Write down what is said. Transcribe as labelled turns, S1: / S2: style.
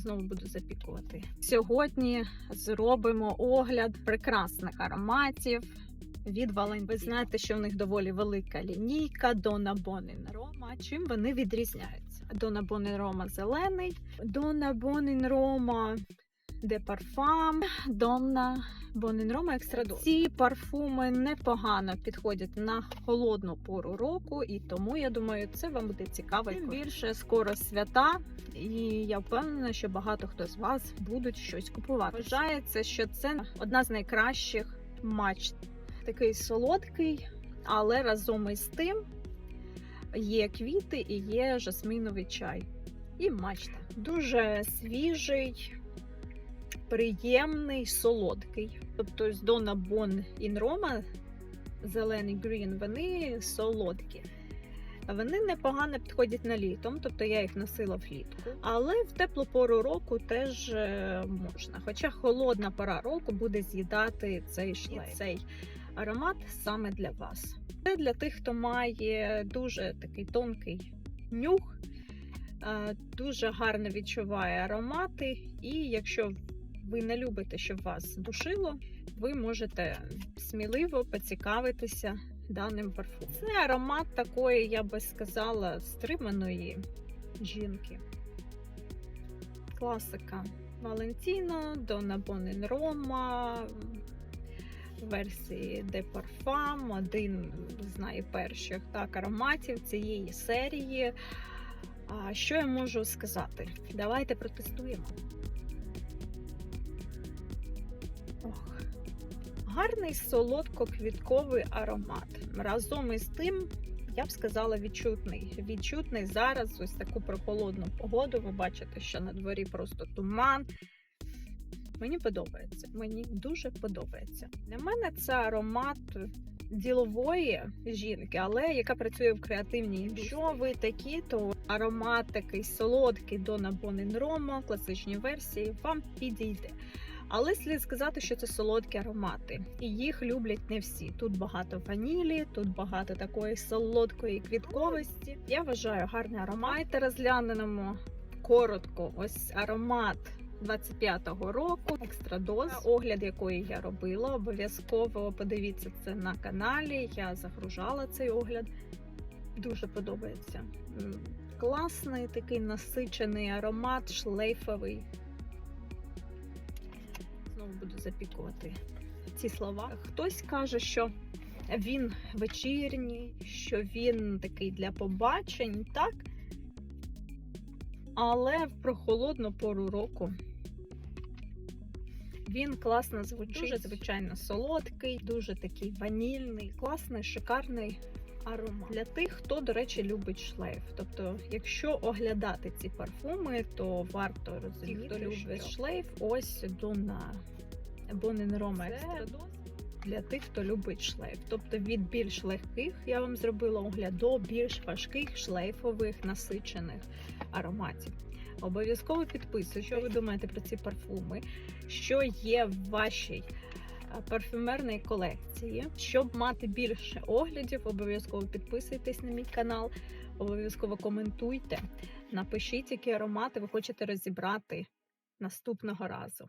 S1: Знову буду запікувати. Сьогодні зробимо огляд прекрасних ароматів від Валентина. Ви знаєте, що в них доволі велика лінійка Дона Bonin Roma. Чим вони відрізняються? Дона Bonin Roma зелений, Дона Bonin Roma де парфам, Donna Bonin Roma Ці парфуми непогано підходять на холодну пору року, і тому я думаю, це вам буде цікаво. Тим більше скоро свята, і я впевнена, що багато хто з вас будуть щось купувати. Вважається, що це одна з найкращих матч. Такий солодкий, але разом із тим є квіти і є жасминовий чай. І мачта. Дуже свіжий, приємний, солодкий. Тобто з Дона Бон Roma, зелений грін, вони солодкі. Вони непогано підходять на літом, тобто я їх носила влітку. Але в теплу пору року теж е, можна. Хоча холодна пора року буде з'їдати цей шлейф. Цей аромат саме для вас. Це для тих, хто має дуже такий тонкий нюх, е, дуже гарно відчуває аромати, і якщо ви не любите, щоб вас душило, ви можете сміливо поцікавитися даним парфумом. Це аромат такої, я би сказала, стриманої жінки. Класика Валентіно, Дона Бонен Рома, версії De Parfum, один з найперших так, ароматів цієї серії. А що я можу сказати? Давайте протестуємо. Ох. Гарний солодко-квітковий аромат. Разом із тим, я б сказала, відчутний. Відчутний зараз ось таку прохолодну погоду. Ви бачите, що на дворі просто туман. Мені подобається. Мені дуже подобається. Для мене це аромат ділової жінки, але яка працює в креативній. Якщо ви такі, то аромат такий солодкий Donna Bonin Roma, класичній версії, вам підійде. Але слід сказати, що це солодкі аромати, і їх люблять не всі. Тут багато ванілі, тут багато такої солодкої квітковості. Я вважаю гарний аромат. Розглянемо коротко. Ось аромат 25-го року, екстрадоз, огляд якої я робила. Обов'язково подивіться це на каналі. Я загружала цей огляд. Дуже подобається. Класний такий насичений аромат, шлейфовий. Буду запікувати ці слова. Хтось каже, що він вечірній, що він такий для побачень, так? Але в прохолодну пору року він класно звучить, дуже звичайно солодкий, дуже такий ванільний, класний, шикарний аромат. Для тих, хто, до речі, любить шлейф. Тобто, якщо оглядати ці парфуми, то варто розуміти, хто любить шлейф, ось Дона Бонен Рома для тих, хто любить шлейф. Тобто від більш легких я вам зробила огляд до більш важких шлейфових насичених ароматів. Обов'язково підписуйтесь, що ви думаєте про ці парфуми, що є в вашій парфюмерній колекції. Щоб мати більше оглядів, обов'язково підписуйтесь на мій канал, обов'язково коментуйте, напишіть, які аромати ви хочете розібрати наступного разу.